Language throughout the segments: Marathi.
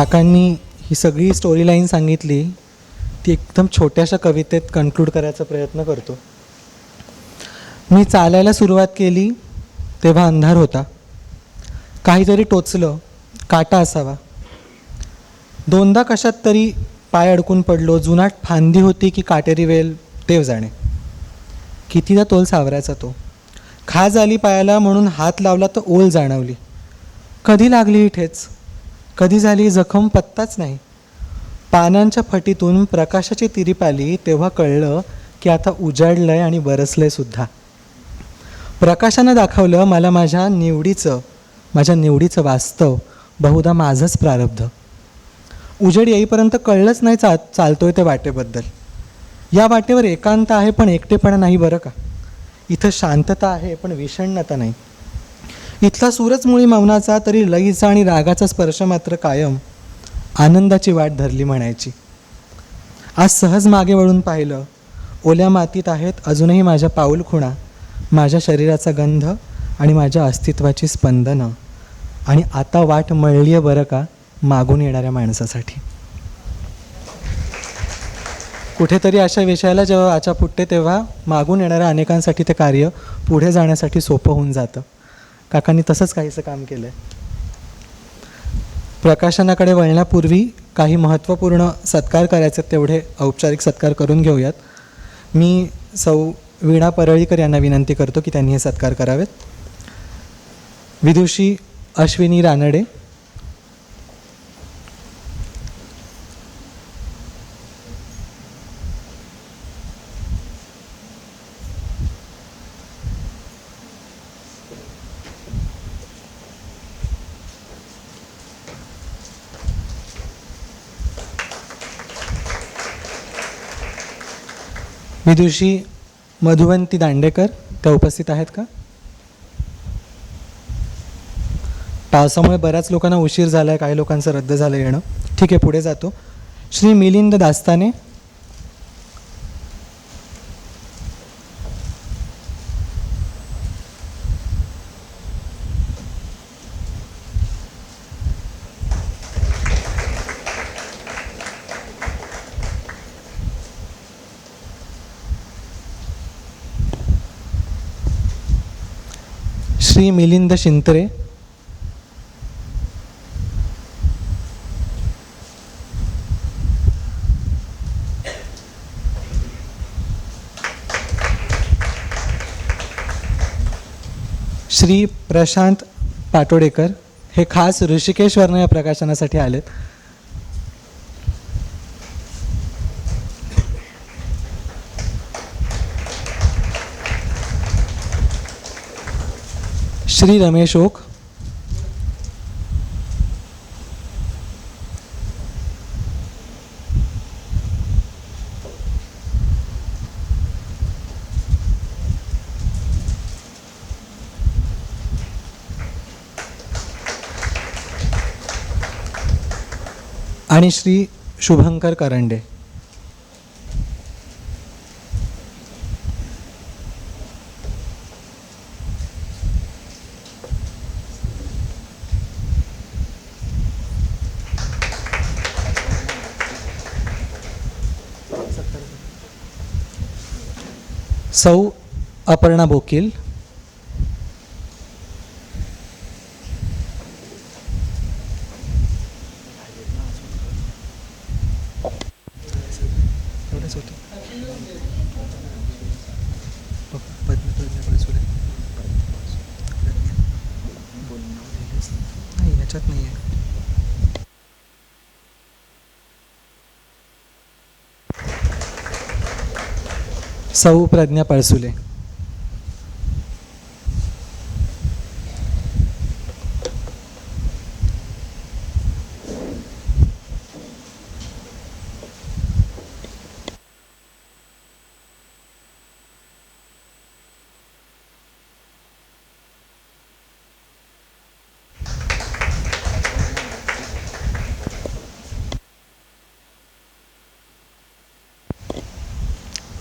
काकांनी ही सगळी स्टोरी लाईन सांगितली ती एकदम छोट्याशा कवितेत कन्क्लूड करायचा प्रयत्न करतो. मी चालायला सुरुवात केली तेव्हा अंधार होता. काहीतरी टोचलं काटा असावा. दोनदा कशात तरी पाय अडकून पडलो जुनाट फांदी होती की काटेरी वेल देव जाणे. कितीदा तोल सावरायचा तो. खाज आली पायाला म्हणून हात लावला तर ओल जाणवली. कधी लागली ही ठेच? कधी झाली जखम पत्ताच नाही. पानांच्या फटीतून प्रकाशाची तिरीप आली तेव्हा कळलं की आता उजाडलंय आणि बरसलंय सुद्धा. प्रकाशानं दाखवलं मला माझ्या निवडीचं माझ्या निवडीचं वास्तव बहुधा माझंच प्रारब्ध. उजेड येईपर्यंत कळलंच नाही चा चालतोय त्या वाटेबद्दल. या वाटेवर एकांत आहे पण एकटेपणा नाही बरं का? इथं शांतता आहे पण विषण्णता नाही. इथला सूरच मुळी मौनाचा तरी लईचा आणि रागाचा स्पर्श मात्र कायम. आनंदाची वाट धरली म्हणायची. आज सहज मागे वळून पाहिलं ओल्या मातीत आहेत अजूनही माझ्या पाऊल खुणा माझ्या शरीराचा गंध आणि माझ्या अस्तित्वाची स्पंदनं. आणि आता वाट मळली आहे बरं का मागून येणाऱ्या माणसासाठी. कुठेतरी अशा विषयाला जेव्हा आचा फुटते तेव्हा मागून येणाऱ्या अनेकांसाठी ते कार्य पुढे जाण्यासाठी सोपं होऊन जातं. काकांनी तसंच काहीसं काम केलं आहे प्रकाशनाकडे वळण्यापूर्वी काही महत्त्वपूर्ण सत्कार करायचे आहेत, तेवढे औपचारिक सत्कार करून घेऊयात. मी सौ वीणा परळीकर यांना विनंती करतो की त्यांनी हे सत्कार करावेत. विदुषी अश्विनी रानडे विदुषी मधुवंती दांडेकर त्या उपस्थित आहेत का? पावसामुळे बऱ्याच लोकांना उशीर झाला आहे काही लोकांचं रद्द झालं येणं. ठीक आहे पुढे जातो. श्री मिलिंद दास्ताने श्री मिलिंद शिंत्रे श्री प्रशांत पाटोडेकर हे खास ऋषिकेश्वरनं या प्रकाशनासाठी आलेत. श्री रमेश ओक. आणि श्री शुभंकर करंडे. सौ अपर्णा बोकील. नाही याच्यात नाही आहे सौ प्रज्ञा पळसुले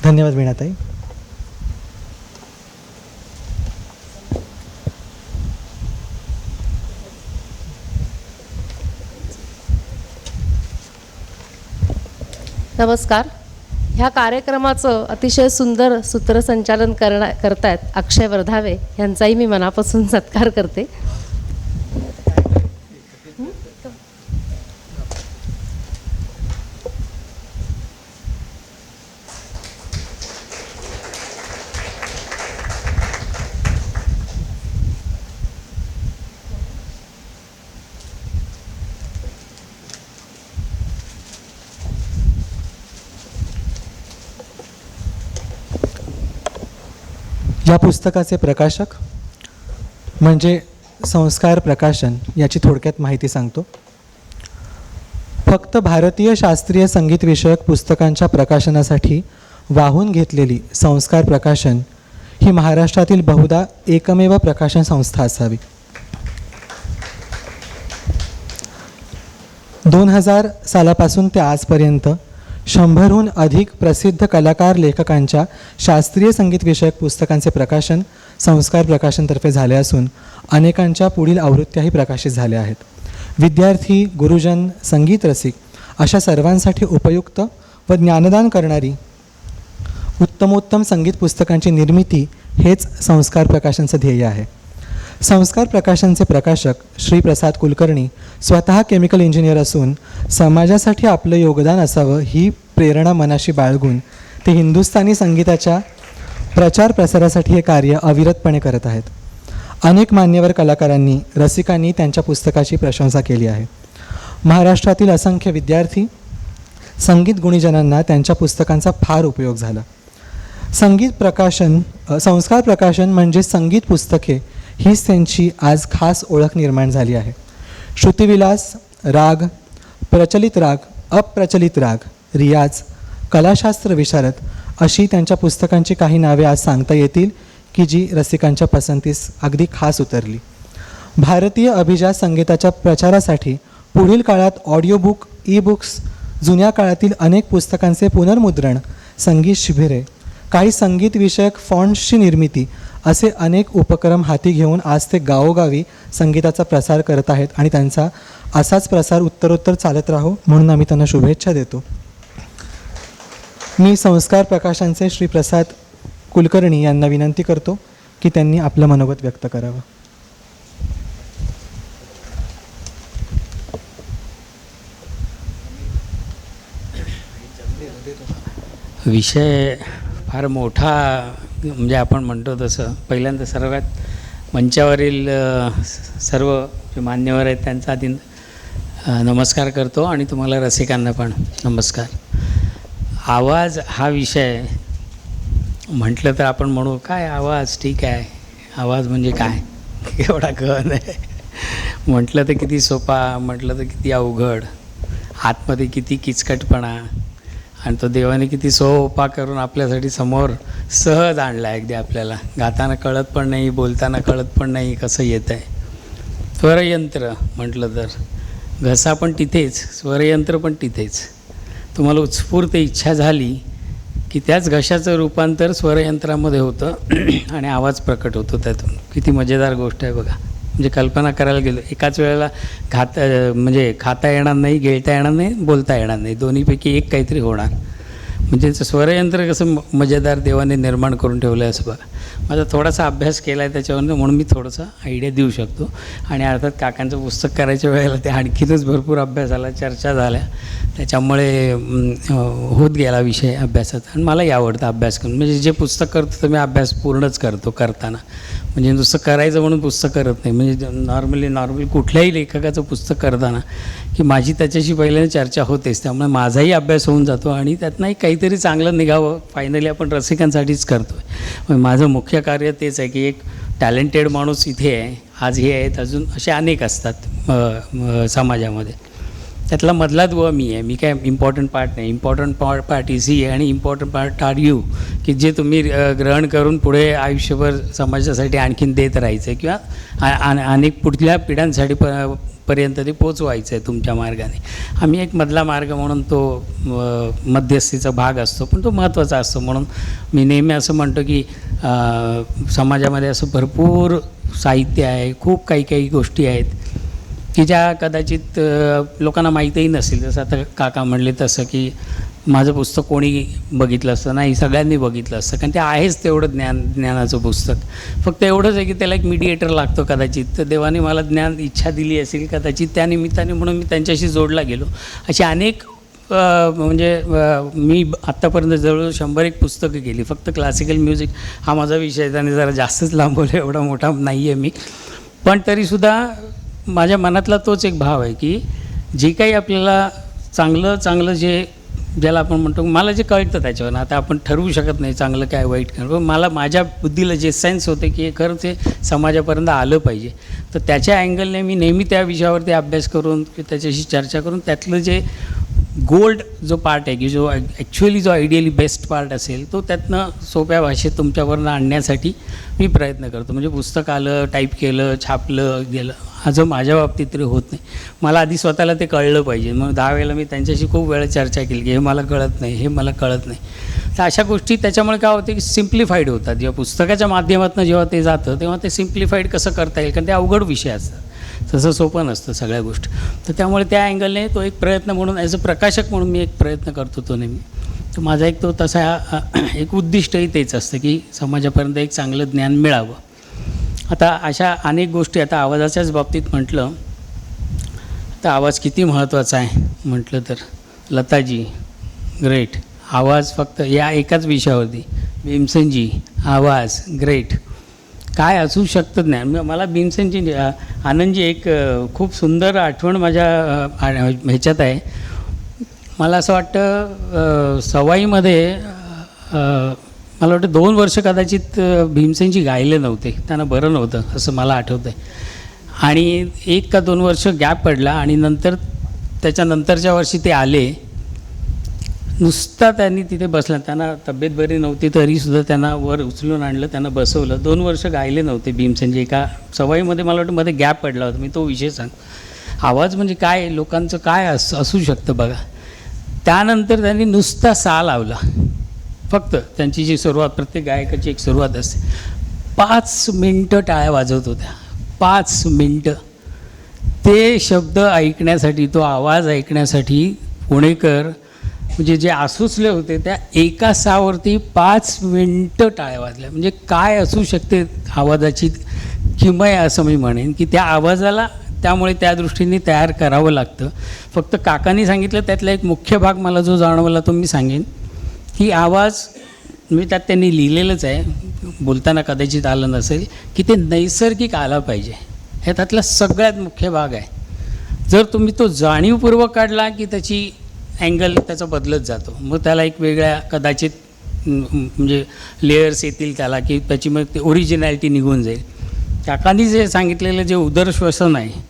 धन्यवाद वीणाताई नमस्कार. ह्या कार्यक्रमाचं अतिशय सुंदर सूत्रसंचालन करण्या करतायत अक्षय वर्धावे. यांचाही मी मनापासून सत्कार करते. या पुस्तकाचे प्रकाशक म्हणजे संस्कार प्रकाशन याची थोडक्यात माहिती सांगतो. फक्त भारतीय शास्त्रीय संगीत विषयक पुस्तकांच्या प्रकाशनासाठी वाहून घेतलेली संस्कार प्रकाशन ही महाराष्ट्रातील बहुधा एकमेव प्रकाशन संस्था असावी. दोन हजार सालापासून ते आजपर्यंत शंभरहून अधिक प्रसिद्ध कलाकार लेखकांच्या शास्त्रीय संगीतविषयक पुस्तकांचे प्रकाशन संस्कार प्रकाशनतर्फे झाले असून अनेकांच्या पुढील आवृत्त्याही प्रकाशित झाल्या आहेत. विद्यार्थी गुरुजन संगीत रसिक अशा सर्वांसाठी उपयुक्त व ज्ञानदान करणारी उत्तमोत्तम संगीत पुस्तकांची निर्मिती हेच संस्कार प्रकाशनचं ध्येय आहे. संस्कार प्रकाशनचे प्रकाशक श्री प्रसाद कुलकर्णी स्वतः केमिकल इंजिनियर असून समाजासाठी आपलं योगदान असावं ही प्रेरणा मनाशी बाळगून ते हिंदुस्थानी संगीताच्या प्रचार प्रसारासाठी हे कार्य अविरतपणे करत आहेत. अनेक मान्यवर कलाकारांनी रसिकांनी त्यांच्या पुस्तकाची प्रशंसा केली आहे. महाराष्ट्रातील असंख्य विद्यार्थी संगीत गुणीजनांना त्यांच्या पुस्तकांचा फार उपयोग झाला. संगीत प्रकाशन संस्कार प्रकाशन म्हणजे संगीत पुस्तके हीच त्यांची आज खास ओळख निर्माण झाली आहे. श्रुतिविलास राग प्रचलित राग अप्रचलित राग रियाज कलाशास्त्र विशारद अशी त्यांच्या पुस्तकांची काही नावे आज सांगता येतील की जी रसिकांच्या पसंतीस अगदी खास उतरली. भारतीय अभिजात संगीताच्या प्रचारासाठी पुढील काळात ऑडिओबुक ई बुक्स जुन्या काळातील अनेक पुस्तकांचे पुनर्मुद्रण संगीत शिबिरे काही संगीतविषयक फॉन्ट्सची निर्मिती असे अनेक उपक्रम हाती घेऊन आज ते गावोगावी संगीताचा प्रसार करत आहेत आणि त्यांचा असाच प्रसार उत्तरोत्तर चालत राहो म्हणून आम्ही त्यांना शुभेच्छा देतो. मी संस्कार प्रकाशांचे श्री प्रसाद कुलकर्णी यांना विनंती करतो की त्यांनी आपलं मनोगत व्यक्त करावं. विषय फार मोठा म्हणजे आपण म्हणतो तसं पहिल्यांदा सर्वात मंचावरील सर्व जे मान्यवर आहेत त्यांचा आधी नमस्कार करतो आणि तुम्हाला रसिकांना पण नमस्कार. आवाज हा विषय म्हटलं तर आपण म्हणू काय आवाज? ठीक आहे. आवाज म्हणजे काय? एवढा गहन आहे. म्हटलं तर किती सोपा म्हटलं तर किती अवघड. आतमध्ये किती किचकटपणा. आणि तो देवाने किती सोपा करून आपल्यासाठी समोर सहज आणला आहे अगदी आपल्याला. गाताना कळत पण नाही बोलताना कळत पण नाही कसं येत आहे स्वरयंत्र म्हटलं तर. घसा पण तिथेच स्वरयंत्र पण तिथेच. तुम्हाला उत्स्फूर्त इच्छा झाली की त्याच घशाचं रूपांतर स्वरयंत्रामध्ये होतं आणि आवाज प्रकट होतो त्यातून. किती मजेदार गोष्ट आहे बघा. म्हणजे कल्पना करायला गेलो एकाच वेळेला खात म्हणजे खाता येणार नाही गिळता येणार नाही बोलता येणार नाही. दोन्हीपैकी एक काहीतरी होणार. म्हणजे स्वरयंत्र कसं मजेदार देवाने निर्माण करून ठेवलं आहे असं बघा. माझा थोडासा अभ्यास केला आहे त्याच्यावरनं म्हणून मी थोडंसं आयडिया देऊ शकतो. आणि अर्थात काकांचं पुस्तक करायच्या वेळेला ते आणखीनच भरपूर अभ्यास झाला चर्चा झाल्या. त्याच्यामुळे होत गेला विषय अभ्यासात. आणि मलाही आवडतं अभ्यास करून. म्हणजे जे पुस्तक करतो तर मी अभ्यास पूर्णच करतो करताना. म्हणजे नुसतं करायचं म्हणून पुस्तक करत नाही. म्हणजे नॉर्मली नॉर्मली कुठल्याही लेखकाचं पुस्तक करताना की माझी त्याच्याशी पहिल्याने चर्चा होतेच. त्यामुळे माझाही अभ्यास होऊन जातो आणि त्यातनंही काहीतरी चांगलं निघावं. फायनली आपण रसिकांसाठीच करतो आहे म्हणजे माझं मुख्य मुख्य कार्य तेच आहे की एक टॅलेंटेड माणूस इथे आहे आज हे आहेत अजून असे अनेक असतात समाजामध्ये. त्यातला मधला दुवा मी आहे मी काय इम्पॉर्टंट पार्ट नाही. इम्पॉर्टंट पार्ट पार्ट इज ही आणि इम्पॉर्टंट पार्ट आर यू की जे तुम्ही ग्रहण करून पुढे आयुष्यभर समाजासाठी आणखीन देत राहायचं किंवा अनेक पुढल्या पिढ्यांसाठी प पर्यंत ते पोचवायचं आहे तुमच्या मार्गाने. आम्ही एक मधला मार्ग म्हणून तो मध्यस्थीचा भाग असतो पण तो महत्त्वाचा असतो. म्हणून मी नेहमी असं म्हणतो की समाजामध्ये असं भरपूर साहित्य आहे खूप काही काही गोष्टी आहेत. की ज्या कदाचित लोकांना माहीतही नसेल जसं आता काका म्हणले तसं की माझं पुस्तक कोणी बघितलं असतं? नाही सगळ्यांनी बघितलं असतं. कारण ते आहेच तेवढं ज्ञान ज्ञानाचं पुस्तक. फक्त एवढंच आहे की त्याला एक मीडिएटर लागतो कदाचित. तर देवाने मला ज्ञान इच्छा दिली असेल कदाचित त्या निमित्ताने म्हणून मी त्यांच्याशी जोडला गेलो. अशी अनेक म्हणजे मी आत्तापर्यंत जवळजवळ शंभर एक पुस्तकं केली. फक्त क्लासिकल म्युझिक हा माझा विषय त्याने जरा जास्तच लांबवलं एवढा मोठा नाही आहे मी. पण तरीसुद्धा माझ्या मनातला तोच एक भाव आहे की जे काही आपल्याला चांगलं चांगलं जे ज्याला आपण म्हणतो मला जे कळतं त्याच्यावर आता आपण ठरवू शकत नाही चांगलं काय वाईट काय पण मला माझ्या बुद्धीला जे सेन्स होते की हे खरं ते समाजापर्यंत आलं पाहिजे. तर त्याच्या अँगलने मी नेहमी त्या विषयावरती अभ्यास करून की त्याच्याशी चर्चा करून त्यातलं जे गोल्ड जो पार्ट आहे की जो ॲक्च्युअली जो आयडियली बेस्ट पार्ट असेल तो त्यातनं सोप्या भाषेत तुमच्यावरनं आणण्यासाठी मी प्रयत्न करतो. म्हणजे पुस्तक आलं टाईप केलं छापलं गेलं हा जो माझ्या बाबतीत तरी होत नाही. मला आधी स्वतःला ते कळलं पाहिजे. मग दहा वेळेला मी त्यांच्याशी खूप वेळा चर्चा केली की हे मला कळत नाही हे मला कळत नाही. तर अशा गोष्टी त्याच्यामुळे काय होते की सिम्प्लिफाईड होतात. जेव्हा पुस्तकाच्या माध्यमातून जेव्हा ते जातं तेव्हा ते सिम्प्लिफाईड कसं करता येईल? कारण ते अवघड विषय असतात. तसं सोपं नसतं सगळ्या गोष्टी. तर त्यामुळे त्या अँगलने तो एक प्रयत्न म्हणून ॲज अ प्रकाशक म्हणून मी एक प्रयत्न करतो तो नेहमी. तर माझा एक तो तसा एक उद्दिष्टही तेच असतं की समाजापर्यंत एक चांगलं ज्ञान मिळावं. आता अशा अनेक गोष्टी आता आवाजाच्याच बाबतीत म्हटलं तर आवाज किती महत्त्वाचा आहे म्हटलं तर लताजी ग्रेट आवाज फक्त या एकाच विषयावरती. भीमसेनजी आवाज ग्रेट काय असू शकतं नाही. मला भीमसेनची आनंदजी एक खूप सुंदर आठवण माझ्या ह्याच्यात आहे. मला असं वाटतं सवाईमध्ये मला वाटतं दोन वर्ष कदाचित भीमसेनजी गायले नव्हते. त्यांना बरं नव्हतं असं मला आठवतं आहे आणि एक का दोन वर्ष गॅप पडला आणि नंतर त्याच्यानंतरच्या वर्षी ते आले. नुसता त्यांनी तिथे बसला. त्यांना तब्येत बरी नव्हती तरीसुद्धा त्यांना वर उचलून आणलं त्यांना बसवलं. दोन वर्ष गायले नव्हते भीमसेनजी. एका सवाईमध्ये मला वाटतं मध्ये गॅप पडला होता. मी तो विषय सांग आवाज म्हणजे काय? लोकांचं काय अस असू शकतं बघा. त्यानंतर त्यांनी नुसता सा लावला. फक्त त्यांची जी सुरुवात प्रत्येक गायकाची एक सुरुवात असते. पाच मिनटं टाळ्या वाजवत होत्या. पाच मिनटं. ते शब्द ऐकण्यासाठी तो आवाज ऐकण्यासाठी पुणेकर म्हणजे जे आसुसले होते त्या एका सावरती पाच मिनटं टाळ्या वाजल्या. म्हणजे काय असू शकते आवाजाची किमय असं मी म्हणेन की त्या आवाजाला त्यामुळे त्या दृष्टीने तयार करावं लागतं. फक्त काकांनी सांगितलं त्यातला एक मुख्य भाग मला जो जाणवला तो मी सांगेन. की आवाज मी त्यात त्यांनी लिहिलेलंच आहे बोलताना कदाचित आलं नसेल की ते नैसर्गिक आला पाहिजे. हे त्यातला सगळ्यात मुख्य भाग आहे. जर तुम्ही तो जाणीवपूर्वक काढला की त्याची अँगल त्याचा बदलत जातो. मग त्याला एक वेगळ्या कदाचित म्हणजे लेयर्स येतील त्याला की त्याची मग ते ओरिजिनॅलिटी निघून जाईल. काकांनी जे सांगितलेलं जे उदरश्वसन आहे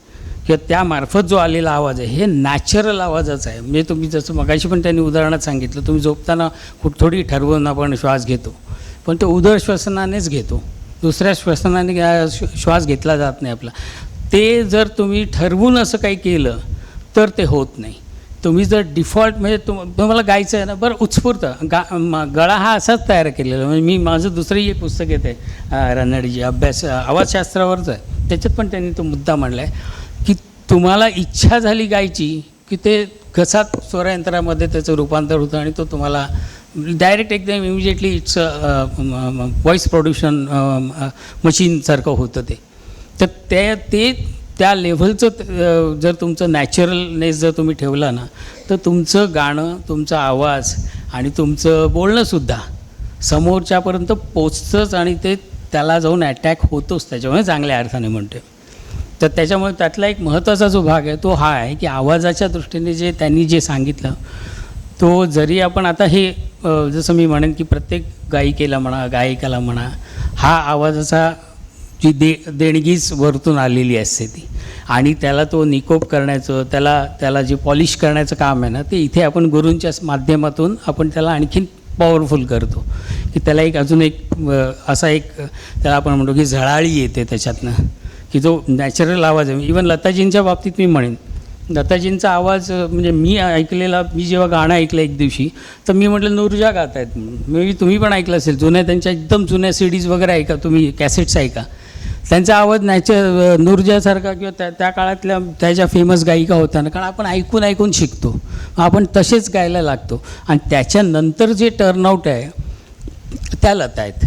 किंवा त्यामार्फत जो आलेला आवाज आहे हे नॅचरल आवाजच आहे. म्हणजे तुम्ही जसं मगाशी पण त्यांनी उदाहरणात सांगितलं तुम्ही झोपताना खूप थोडी ठरवून आपण श्वास घेतो. पण तो उदरश्वसनानेच घेतो. दुसऱ्या श्वसनाने श्वास घेतला जात नाही आपला. ते जर तुम्ही ठरवून असं काही केलं तर ते होत नाही. तुम्ही जर डिफॉल्ट म्हणजे तुम तुम्हाला गायचं आहे ना बरं उत्स्फूर्त. गा गळा हा असाच तयार केलेला म्हणजे मी माझं दुसरंही एक पुस्तक येते रनडीजी अभ्यास अ, आवाजशास्त्रावरचं आहे. त्याच्यात पण त्यांनी तो मुद्दा मांडला आहे की तुम्हाला इच्छा झाली गायची की ते घसात स्वरयंत्रामध्ये त्याचं रूपांतर होतं आणि तो तुम्हाला डायरेक्ट एकदम इमिजिएटली इट्स वॉईस प्रोड्युशन मशीनसारखं होतं ते. तर ते ते त्या लेव्हलचं जर तुमचं नॅचरलनेस जर तुम्ही ठेवला ना तर तुमचं गाणं तुमचा आवाज आणि तुमचं बोलणंसुद्धा समोरच्यापर्यंत पोचतंच आणि ते त्याला जाऊन अटॅक होतोच त्याच्यामुळे चांगल्या अर्थाने म्हणते तर त्याच्यामुळे त्यातला एक महत्त्वाचा जो भाग आहे तो हा आहे की आवाजाच्या दृष्टीने जे त्यांनी जे सांगितलं तो जरी आपण आता हे जसं मी म्हणेन की प्रत्येक गायिकेला म्हणा गायिकाला म्हणा हा आवाजाचा जी दे देणगीच वरतून आलेली असते ती. आणि त्याला तो निकोप करण्याचं त्याला त्याला जे पॉलिश करण्याचं काम आहे ना ते इथे आपण गुरूंच्या माध्यमातून आपण त्याला आणखीन पॉवरफुल करतो. की त्याला एक अजून एक असा एक त्याला आपण म्हणतो की झळाळी येते त्याच्यातनं. की जो नॅचरल आवाज आहे इवन लताजींच्या बाबतीत मी म्हणेन. लताजींचा आवाज म्हणजे मी ऐकलेला मी जेव्हा गाणं ऐकलं एक दिवशी तर मी म्हटलं नुरजा गात आहेत म्हणून मे बी तुम्ही पण ऐकलं असेल जुन्या त्यांच्या एकदम जुन्या सी डीज वगैरे ऐका तुम्ही कॅसेट्स ऐका. त्यांचा आवाज नॅचर नूरजासारखा किंवा त्या त्या काळातल्या त्याच्या फेमस गायिका होत्या ना कारण आपण ऐकून ऐकून शिकतो. आपण तसेच गायला लागतो. आणि त्याच्यानंतर जे टर्नआउट आहे त्या लता आहेत.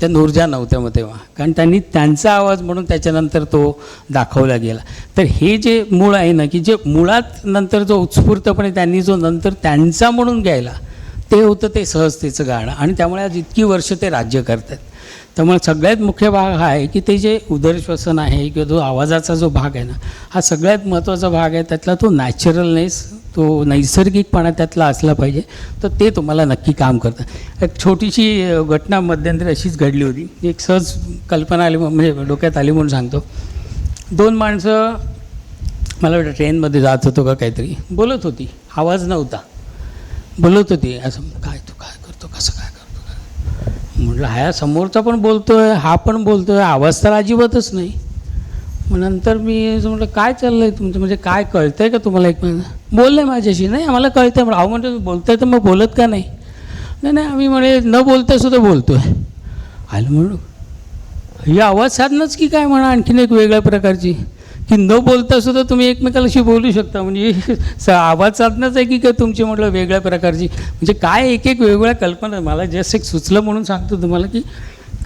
त्या नूरजा नव्हत्या मग तेव्हा. कारण त्यांनी त्यांचा आवाज म्हणून त्याच्यानंतर तो दाखवला गेला. तर हे जे मूळ आहे ना की जे मुळात नंतर जो उत्स्फूर्तपणे त्यांनी जो नंतर त्यांचा म्हणून गायला ते होतं ते सहजतेचं गाणं. आणि त्यामुळे आज इतकी वर्ष ते राज्य करतात. त्यामुळे सगळ्यात मुख्य भाग हा आहे की ते जे उदरश्वसन आहे किंवा जो आवाजाचा जो भाग आहे ना हा सगळ्यात महत्त्वाचा भाग आहे. त्यातला तो नॅचरलनेस तो नैसर्गिकपणा त्यातला असला पाहिजे तर ते तुम्हाला नक्की काम करतं. एक छोटीशी घटना मध्यंतरी अशीच घडली होती. एक सहज कल्पना आली म्हणजे डोक्यात आली म्हणून सांगतो. दोन माणसं मला वाटतं ट्रेनमध्ये जात होतो का काहीतरी बोलत होती. आवाज नव्हता. बोलत होती असं काय तू काय करतो कसं काय करतो काय म्हटलं हा समोरचा पण बोलतो आहे हा पण बोलतो आहे आवाज तर अजिबातच नाही. मग नंतर मी म्हटलं काय चाललं आहे तुमचं? म्हणजे काय कळतं आहे का तुम्हाला एक बोललं आहे माझ्याशी. नाही आम्हाला कळतंय. म्हणलं अहो म्हणतो बोलताय तर मग बोलत का नाही? नाही नाही आम्ही म्हणे न बोलता सुद्धा आहे आलं म्हणून ही आवाज साधनंच की काय म्हणा आणखीन एक वेगळ्या प्रकारची? की न बोलता सुद्धा तुम्ही एकमेकाशी बोलू शकता. म्हणजे स- आवाज साधनाच आहे की काय तुमची म्हटलं वेगळ्या प्रकारची? म्हणजे काय एक एक वेगवेगळ्या कल्पना? मला जस्ट एक सुचलं म्हणून सांगतो तुम्हाला की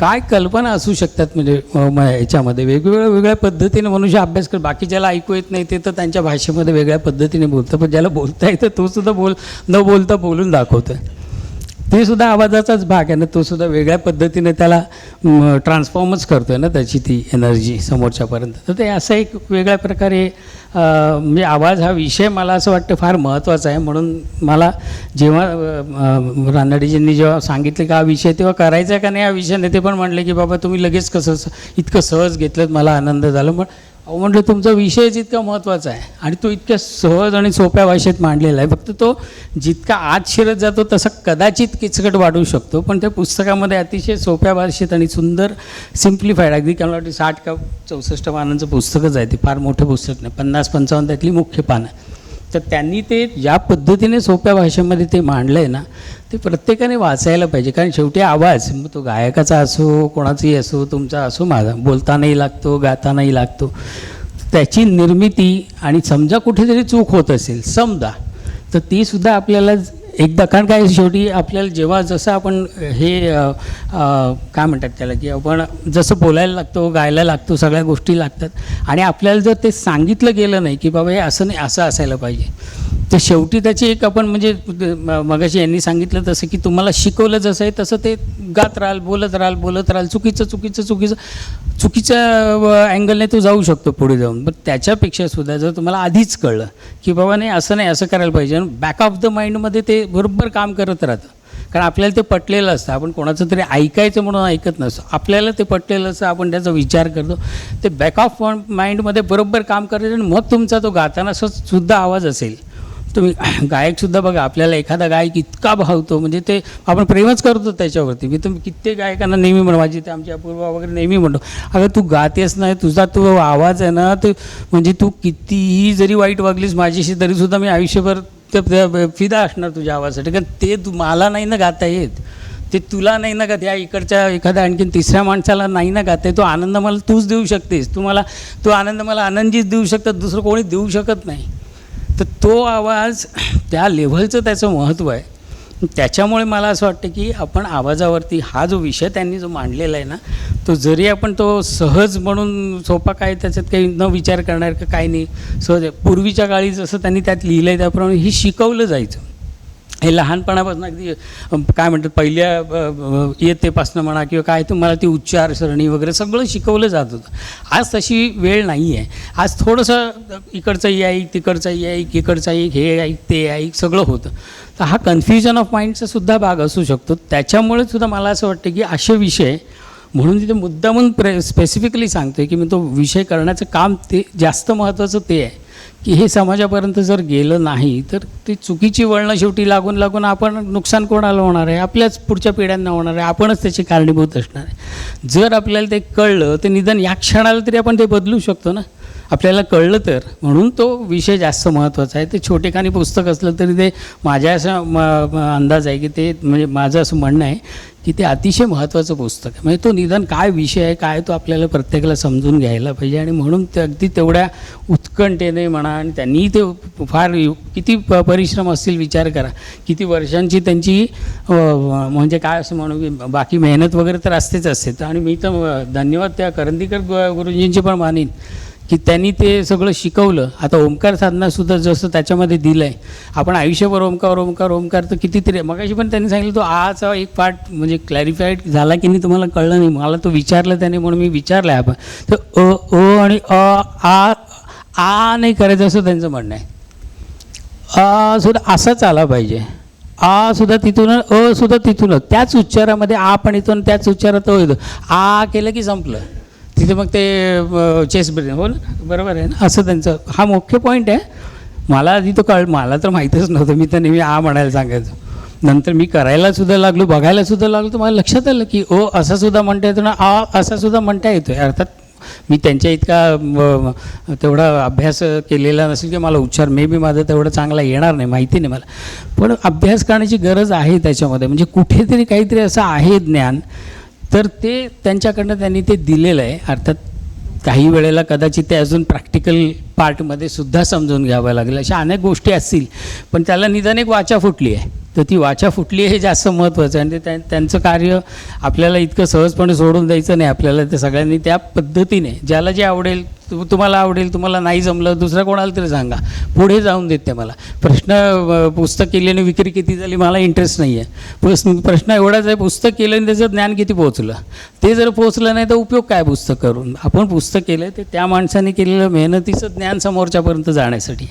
काय कल्पना असू शकतात म्हणजे म- याच्यामध्ये? वेगवेगळ्या वेगळ्या पद्धतीने मनुष्य अभ्यास कर बाकी ज्याला ऐकू येत नाही ते तर त्यांच्या भाषेमध्ये वेगळ्या पद्धतीने बोलतं पण ज्याला बोलता येतं तो सुद्धा बोल न बोलता बोलून दाखवतो ते सुद्धा आवाजाचाच भाग आहे ना तो सुद्धा वेगळ्या पद्धतीने त्याला ट्रान्सफॉर्मच करतो आहे ना त्याची ती एनर्जी समोरच्यापर्यंत. तर ते असं एक वेगळ्या प्रकारे म्हणजे आवाज हा विषय मला असं वाटतं फार महत्त्वाचा आहे. म्हणून मला जेव्हा रानडीजींनी रानडेजींनी जेव्हा सांगितलं की हा विषय तेव्हा करायचा आहे का नाही हा विषय ते पण म्हणले की बाबा तुम्ही लगेच कसं स- इतकं सहज घेतलं मला आनंद झाला. पण अहो म्हटलं तुमचा विषयच इतका महत्त्वाचा आहे आणि तो इतक्या सहज आणि सोप्या भाषेत मांडलेला आहे. फक्त तो जितका आत शिरत जातो तसा कदाचित किचकट वाढू शकतो. पण त्या पुस्तकामध्ये अतिशय सोप्या भाषेत आणि सुंदर सिम्प्लिफाईड अगदी मला वाटतं साठ का चौसष्ट पानांचं पुस्तकच आहे ते. फार मोठं पुस्तक नाही पन्नास पंचावन्न त्यातली मुख्य पानं. तर त्यांनी ते ज्या पद्धतीने सोप्या भाषेमध्ये ते मांडलं आहे ना ते प्रत्येकाने वाचायला पाहिजे. कारण शेवटी आवाज मग तो गायकाचा असो कोणाचाही असो तुमचा असो माझा बोलतानाही लागतो गातानाही लागतो. त्याची निर्मिती आणि समजा कुठेतरी चूक होत असेल समजा तर तीसुद्धा आपल्याला एकदा कारण काय शेवटी आपल्याला जेव्हा जसं आपण हे अ, अ, काय म्हणतात त्याला की आपण जसं बोलायला लागतो गायला लागतो सगळ्या गोष्टी लागतात आणि आपल्याला जर ते सांगितलं गेलं नाही की बाबा हे असं नाही असं असायला पाहिजे तर शेवटी त्याची एक आपण म्हणजे म- मगाशी यांनी सांगितलं तसं की तुम्हाला शिकवलं जसं आहे तसं ते गात राहाल बोलत राहाल बोलत राहाल चुकीचं चुकीचं चुकीचं चुकीच्या अँगलने तो जाऊ शकतो पुढे जाऊन पण त्याच्यापेक्षा सुद्धा जर तुम्हाला आधीच कळलं की बाबा नाही असं नाही असं करायला पाहिजे बॅक ऑफ द माइंडमध्ये ते बरोबर काम करत राहतं. कारण आपल्याला ते पटलेलं असतं. आपण कोणाचं तरी ऐकायचं म्हणून ऐकत नसतो. आपल्याला ते पटलेलं असतं. आपण त्याचा विचार करतो. ते बॅक ऑफ माइंडमध्ये बरोबर काम करायचं आणि मग तुमचा तो गाताना सुद्धा आवाज असेल. तुम्ही गायकसुद्धा बघा. आपल्याला एखादा गायक इतका भावतो. म्हणजे ते आपण प्रेमच करतो त्याच्यावरती. मी तुम्ही कित्येक गायकांना नेहमी म्हणू माझी ते आमच्या अपूर्वा वगैरे नेहमी म्हणतो. अगं तू गातेस नाही तुझा तो आवाज आहे ना ते म्हणजे तू कितीही जरी वाईट वागलीस माझ्याशी तरीसुद्धा मी आयुष्यभर तर फिदा असणार तुझ्या आवाजासाठी. कारण ते तू मला नाही ना गाता येत. ते तुला नाही ना गात. या इकडच्या एखाद्या आणखीन तिसऱ्या माणसाला नाही ना गाता. आहे तो आनंद मला तूच देऊ शकतेस. तू मला तो आनंद मला आनंदीच देऊ शकतात. दुसरं कोणी देऊ शकत नाही. तर तो आवाज त्या लेव्हलचं त्याचं महत्त्व आहे. त्याच्यामुळे मला असं वाटतं की आपण आवाजावरती हा जो विषय त्यांनी जो मांडलेला आहे ना तो जरी आपण तो सहज म्हणून सोपा काय त्याच्यात काही न विचार करणार का काही नाही. सहज पूर्वीच्या काळी जसं त्यांनी त्यात लिहिलं आहे त्याप्रमाणे ही शिकवलं जायचं. हे लहानपणापासून अगदी काय म्हणतात पहिल्या अ, इयत्तेपासून म्हणा किंवा काय तुम्हाला ती उच्चार सरणी वगैरे सगळं शिकवलं जात होतं. आज तशी वेळ नाही आहे आज थोडंसं इकडचंही ऐक तिकडचंही ऐक इकडचंही ऐक हे ऐक ते ऐक सगळं होतं. तर हा कन्फ्युजन ऑफ माइंडचा सुद्धा भाग असू शकतो. त्याच्यामुळे सुद्धा मला असं वाटतं की असे विषय म्हणून तिथे मुद्दामून प्रे स्पेसिफिकली सांगतो की मी तो विषय करण्याचं काम ते जास्त महत्त्वाचं ते आहे. की हे समाजापर्यंत जर गेलं नाही तर ती चुकीची वळणं शेवटी लागून लागून आपण नुकसान कोणाला होणार आहे? आपल्याच पुढच्या पिढ्यांना होणार आहे. आपणच त्याची कारणीभूत असणार आहे. जर आपल्याला ते कळलं तर निदान या क्षणाला तरी आपण ते बदलू शकतो ना? आपल्याला कळलं तर. म्हणून तो विषय जास्त महत्त्वाचा आहे. ते छोटेखानी पुस्तक असलं तरी ते माझ्या असं म- अंदाज आहे की ते म्हणजे माझं असं म्हणणं आहे की ते अतिशय महत्त्वाचं पुस्तक आहे. म्हणजे तो निदान काय विषय आहे काय तो आपल्याला प्रत्येकाला समजून घ्यायला पाहिजे आणि म्हणून ते अगदी तेवढ्या उत्कंठेने म्हणा आणि त्यांनी ते फार किती प परिश्रम असतील विचार करा. किती वर्षांची त्यांची म्हणजे काय असं म्हणू की बाकी मेहनत वगैरे तर असतेच असते. आणि मी तर धन्यवाद त्या करंदीकर गु- गुरुजींचे पण मानीन. की त्यांनी ते सगळं शिकवलं. आता ओंकार साधनासुद्धा जसं त्याच्यामध्ये दिलं आहे आपण आयुष्यभर ओंकार ओंकार ओंकार तर कितीतरी मगाशी पण त्यांनी सांगितलं तो आचा एक पार्ट म्हणजे क्लॅरिफाईड झाला की नाही तुम्हाला कळलं नाही. मला तो विचारलं त्याने म्हणून मी विचारलं आहे आपण. तर अ अ आणि अ आ आ नाही करायचं असं त्यांचं म्हणणं आहे. अ सुद्धा असाच आला पाहिजे. आ सुद्धा तिथून अ सुद्धा तिथूनच. त्याच उच्चारामध्ये आ पण येतो आणि त्याच उच्चारात येतो आ केलं की संपलं. तिथे मग ते चेस ब्रेन हो ना? बरोबर आहे ना? असं त्यांचं. हा मुख्य पॉईंट आहे. मला आधी तो कळ मला तर माहीतच नव्हतं. मी तर नेहमी आ म्हणायला सांगायचो. नंतर मी करायला सुद्धा लागलो बघायला सुद्धा लागलो तर मला लक्षात आलं की ओ असा सुद्धा म्हणता येतो ना आ असा सुद्धा म्हणता येतो आहे अर्थात मी त्यांच्या इतका तेवढा अभ्यास केलेला नसेल की मला उच्चार मे बी माझा तेवढा चांगला येणार नाही माहिती नाही मला. पण अभ्यास करण्याची गरज आहे त्याच्यामध्ये. म्हणजे कुठेतरी काहीतरी असं आहे ज्ञान. तर ते त्यांच्याकडनं त्यांनी ते दिलेलं आहे. अर्थात काही वेळेला कदाचित ते अजून प्रॅक्टिकल पार्टमध्ये सुद्धा समजून घ्यावं लागेल. अशा अनेक गोष्टी असतील पण त्याला निदान एक वाचा फुटली आहे. तर ती वाचा फुटली हे जास्त महत्त्वाचं आहे. म्हणजे आणि ते त्या- त्यांचं कार्य आपल्याला इतकं सहजपणे सोडून द्यायचं नाही आपल्याला ते सगळ्यांनी त्या पद्धतीने. ज्याला जे आवडेल तुम्हाला आवडेल तुम्हाला नाही जमलं दुसऱ्या कोणाला तरी सांगा. पुढे जाऊन देत ते मला. प्रश्न पुस्तक केल्याने विक्री किती झाली मला इंटरेस्ट नाही आहे प्रश्न प्रश्न एवढाच आहे पुस्तक केलं त्याचं ज्ञान किती पोहोचलं? ते जर पोहोचलं नाही तर उपयोग काय पुस्तक करून? आपण पुस्तक केलं ते त्या माणसाने केलेलं मेहनतीचं ज्ञान समोरच्यापर्यंत जाण्यासाठी.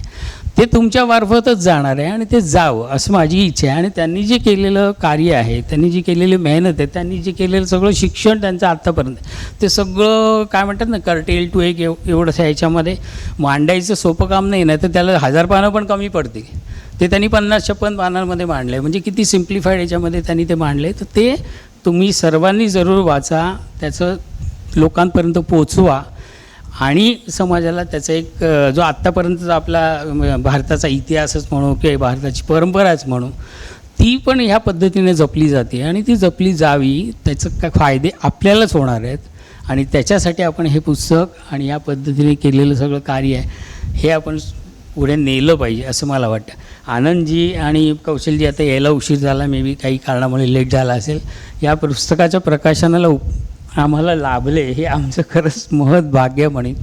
ते तुमच्या मार्फतच जाणार आहे आणि ते जावं असं माझी इच्छा आहे. आणि त्यांनी जे केलेलं कार्य आहे त्यांनी जी केलेली मेहनत आहे त्यांनी जे केलेलं सगळं शिक्षण त्यांचं आत्तापर्यंत ते सगळं काय म्हणतात ना कर्टेल टू एक एव एवढंसं ह्याच्यामध्ये मांडायचं सोपं काम नाही नाही तर त्याला हजार पानं पण कमी पडतील. ते त्यांनी पन्नास छप्पन पानांमध्ये मांडलं म्हणजे किती सिम्प्लिफाईड याच्यामध्ये त्यांनी ते मांडले तर ते तुम्ही सर्वांनी जरूर वाचा त्याचं लोकांपर्यंत पोचवा आणि समाजाला त्याचा एक जो आत्तापर्यंतचा आपला भारताचा इतिहासच म्हणू किंवा भारताची परंपराच म्हणू ती पण ह्या पद्धतीने जपली जाते. आणि ती जपली जावी त्याचं काय फायदे आपल्यालाच होणार आहेत. आणि त्याच्यासाठी आपण हे पुस्तक आणि या पद्धतीने केलेलं सगळं कार्य आहे हे आपण पुढे नेलं पाहिजे असं मला वाटतं. आनंदजी आणि कौशलजी आता यायला उशीर झाला मे बी काही कारणामुळे लेट झाला असेल. या पुस्तकाच्या प्रकाशनाला उप आम्हाला लाभले हे आमचं खरंच महत् भाग्य म्हणेन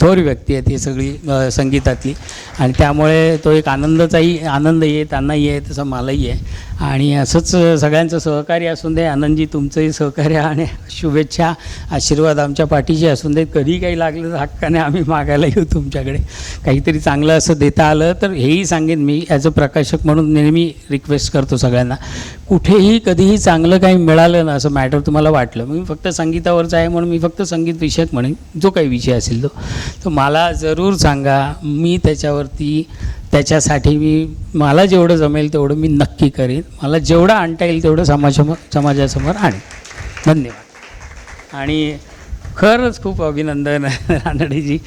थोर व्यक्ती आहे ती सगळी संगीतातली. आणि त्यामुळे तो एक आनंदाचाही आनंदही आहे त्यांनाही आहे तसं मलाही आहे. आणि असंच सगळ्यांचं सहकार्य असून दे. आनंदजी तुमचंही सहकार्य आणि शुभेच्छा. आशीर्वाद आमच्या पाठीशी असून दे. कधी काही लागलं तर हक्काने आम्ही मागायला येऊ तुमच्याकडे. काहीतरी चांगलं असं देता आलं तर हेही सांगेन मी. ॲज अ प्रकाशक म्हणून नेहमी रिक्वेस्ट करतो सगळ्यांना. कुठेही कधीही चांगलं काही मिळालं ना असं मॅटर तुम्हाला वाटलं मी फक्त संगीतावरचं आहे म्हणून मी फक्त संगीत विषयक म्हणेन. जो काही विषय असेल तो. तर मला जरूर सांगा. मी त्याच्यावरती त्याच्यासाठी मी मला जेवढं जमेल तेवढं मी नक्की करेन. मला जेवढं आणता येईल तेवढं समाजासमोर समाजासमोर आणेन. धन्यवाद. आणि खरंच खूप अभिनंदन रानडेजी.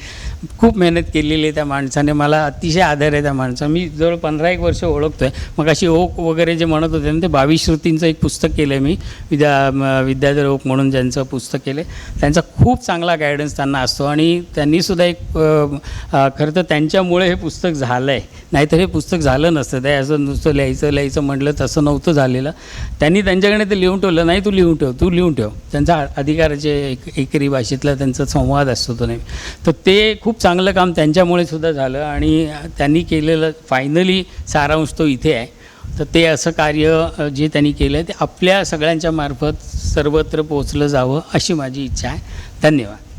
खूप मेहनत केलेली आहे त्या माणसाने. मला अतिशय आदर आहे त्या माणसा मी जवळ पंधरा एक वर्ष ओळखतो आहे मग अशी ओक वगैरे जे म्हणत होते ना ते बावीस श्रुतींचं एक पुस्तक केलं आहे मी. विद्या विद्याधर ओक म्हणून ज्यांचं पुस्तक केलं आहे त्यांचा खूप चांगला गायडन्स त्यांना असतो. आणि त्यांनीसुद्धा एक खरं तर त्यांच्यामुळे हे पुस्तक झालं आहे नाहीतर हे पुस्तक झालं नसतं. ते असं नुसतं लिहायचं लिहायचं म्हटलं तसं नव्हतं झालेलं. त्यांनी त्यांच्याकडे ते लिहून ठेवलं. नाही तू लिहून ठेव तू लिहून ठेव. त्यांचा अधिकाराचे एक एकरी भाषेतला त्यांचा संवाद असतो तो नाही तर ते खूप खूप चांगलं काम त्यांच्यामुळे सुद्धा झालं आणि त्यांनी केलेलं फायनली सारांश तो इथे आहे. तर ते असं कार्य जे त्यांनी केलं आहे ते आपल्या सगळ्यांच्या मार्फत सर्वत्र पोचलं जावं अशी माझी इच्छा आहे. धन्यवाद.